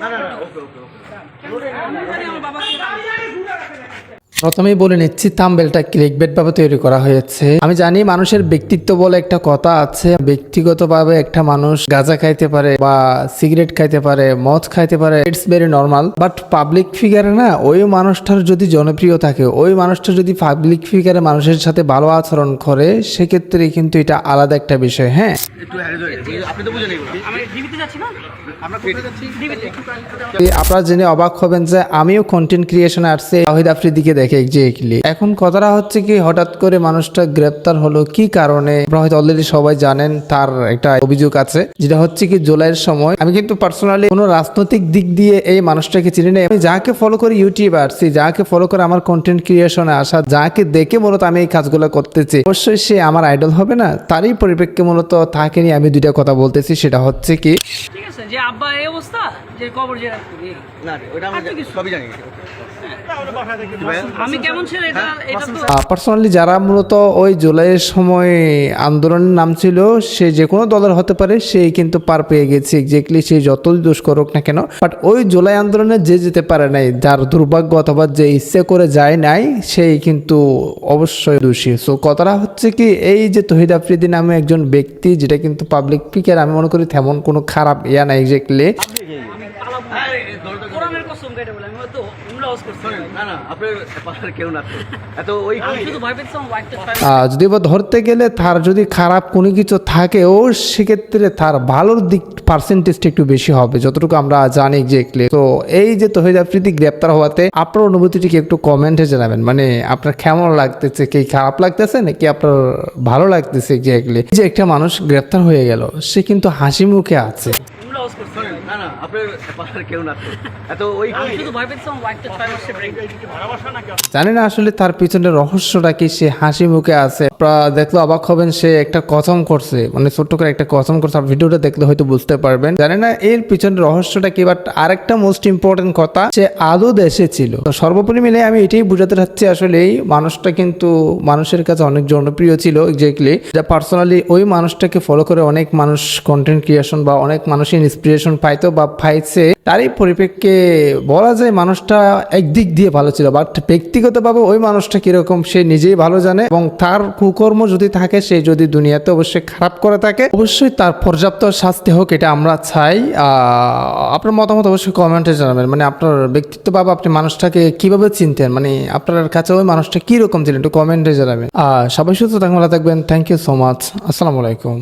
না না না ওকে ওকে ওকে। আমি আমার বাবাকে প্রথমেই বলে নিচ্ছি থাম্বেলটা ক্লিকবেট ভাবে তৈরি করা হয়েছে। আমি জানি মানুষের ব্যক্তিত্ব বলে একটা কথা আছে। ব্যক্তিগতভাবে একটা মানুষ গাঁজা খাইতে পারে বা সিগারেট খাইতে পারে মদ খাইতে পারে it's very normal. But public ফিগারে না ওই মানুষটার যদি জনপ্রিয় থাকে ওই মানুষটা যদি পাবলিক ফিগারে মানুষের সাথে ভালো আচরণ করে সেক্ষেত্রে কিন্তু এটা আলাদা একটা বিষয় হ্যাঁ? আপনারা জেনে অবাক হবেন যে আমিও কন্টেন্ট ক্রিয়েশনে আসছে ওয়াহিদ আফ্রিদিকে দেখে। এক্স্যাক্টলি এখন কথাটা হচ্ছে কি হঠাৎ করে মানুষটা গ্রেপ্তার হলো কি কারণে? আপনারা হয়তো অলরেডি সবাই জানেন তার একটা অভিযোগ আছে যেটা হচ্ছে কি জুলাইয়ের সময়। আমি কিন্তু পার্সোনালি কোনো রাজনৈতিক দিক দিয়ে এই মানুষটাকে চিনি না। আমি যাকে ফলো করি ইউটিউবে আসছি যাকে ফলো করে আমার কন্টেন্ট ক্রিয়েশনে আসা যাকে দেখে মূলত আমি এই কাজগুলো করতেছি অবশ্যই সে আমার আইডল হবে না। তারই পরিপ্রেক্ষে মূলত তাকে নিয়ে আমি দুইটা কথা বলতেছি সেটা হচ্ছে কি ঠিক আছে যে আব্বা এই অবস্থা যে কবর যে রাখবি না ওটা আমরা। সবই জানি। আমি কেমন ছিল এটা এটা তো পার্সোনালি যারা মূলত ওই জুলাইয়ের সময় আন্দোলনের নাম ছিল সে যে কোনো দলের হতে পারে সেই কিন্তু পার পেয়ে গেছে। এক্স্যাক্টলি সে যতই দোষ করুক না কেন। বাট ওই জুলাই আন্দোলনে যে যেতে পারে নাই যার দুর্ভাগ্য অথবা যে ইচ্ছে করে যায় নাই সেই কিন্তু অবশ্যই দোষী। সো কথাটা হচ্ছে কি এই যে তহিদ আফ্রিদি নামে একজন ব্যক্তি যেটা কিন্তু পাবলিক ফিকার আমি মনে করি তেমন কোনো খারাপ ইয়া না এক্স্যাক্টলি কোরআনের কসম কেটে বলে আমি তো উমরা ওয়াজ করছি না না আপনার পাড়ার কেউ না তো। এত ওই আমি শুধু ভয় পেয়েছি আমার ওয়াইফটা আহ, যদি বা ধরতে গেলে তার যদি খারাপ কোনো কিছু থাকে ও সেক্ষেত্রে তার ভালোর দিক পার্সেন্টেজটা একটু বেশি হবে যতটুকু আমরা জানি এক্স্যাক্টলি তো এই যে তহিদ আফ্রিদি গ্রেপ্তার হওয়াতে আপনার অনুভূতিটিকে একটু কমেন্টে জানাবেন? মানে আপনার কেমন লাগতেছে? কি খারাপ লাগতেছে নাকি আপনার ভালো লাগতেছে এক্স্যাক্টলি যে একটা মানুষ গ্রেপ্তার হয়ে গেল সে কিন্তু হাসি মুখে আছে। না না আপনার পাড়ার কেউ না তো। এত ওই শুধু ভয় পেয়েছি ওয়াইফটা ছয় মাসে ব্রেক জানি না আসলে তার পিছনে রহস্যটা কি সে হাসি মুখে আছে দেখলে অবাক হবেন, সে একটা কসম করছে। মানে ছোট্ট করে একটা কসম করছে। ভিডিওটা দেখলে হয়তো বুঝতে পারবেন। জানি না এর পিছনে রহস্যটা কি বাট আরেকটা মোস্ট ইম্পর্টেন্ট কথা, সে আদৌ দেশে ছিল। তো সর্বোপরি মিলে আমি এটাই বুঝাতে চাচ্ছি আসলে এই মানুষটা কিন্তু মানুষের কাছে অনেক জনপ্রিয় ছিল এক্স্যাক্টলি যা পার্সোনালি ওই মানুষটাকে ফলো করে অনেক মানুষ কন্টেন্ট ক্রিয়েশন বা অনেক মানুষ ইন্সপিরেশন পাইতো বা পাইছে। তারই পরিপ্রেক্ষে বলা যায় মানুষটা একদিক দিয়ে ভালো ছিল বাট ব্যক্তিগতভাবে ওই মানুষটা কীরকম, সে নিজেই ভালো জানে এবং তার কুকর্ম যদি থাকে, সে যদি দুনিয়াতে অবশ্যই খারাপ করে থাকে, অবশ্যই তার পর্যাপ্ত শাস্তি হোক, এটা আমরা চাই। আপনার মতামত অবশ্যই কমেন্টে জানাবেন। মানে আপনার ব্যক্তিত্ব বাবা আপনি মানুষটাকে কীভাবে চিনতেন? মানে আপনার কাছে ওই মানুষটা কীরকম ছিলেন, একটু কমেন্টে জানাবেন। সবাই সুস্থ থাকবেন থ্যাংক ইউ সো মাচ আসসালামু আলাইকুম।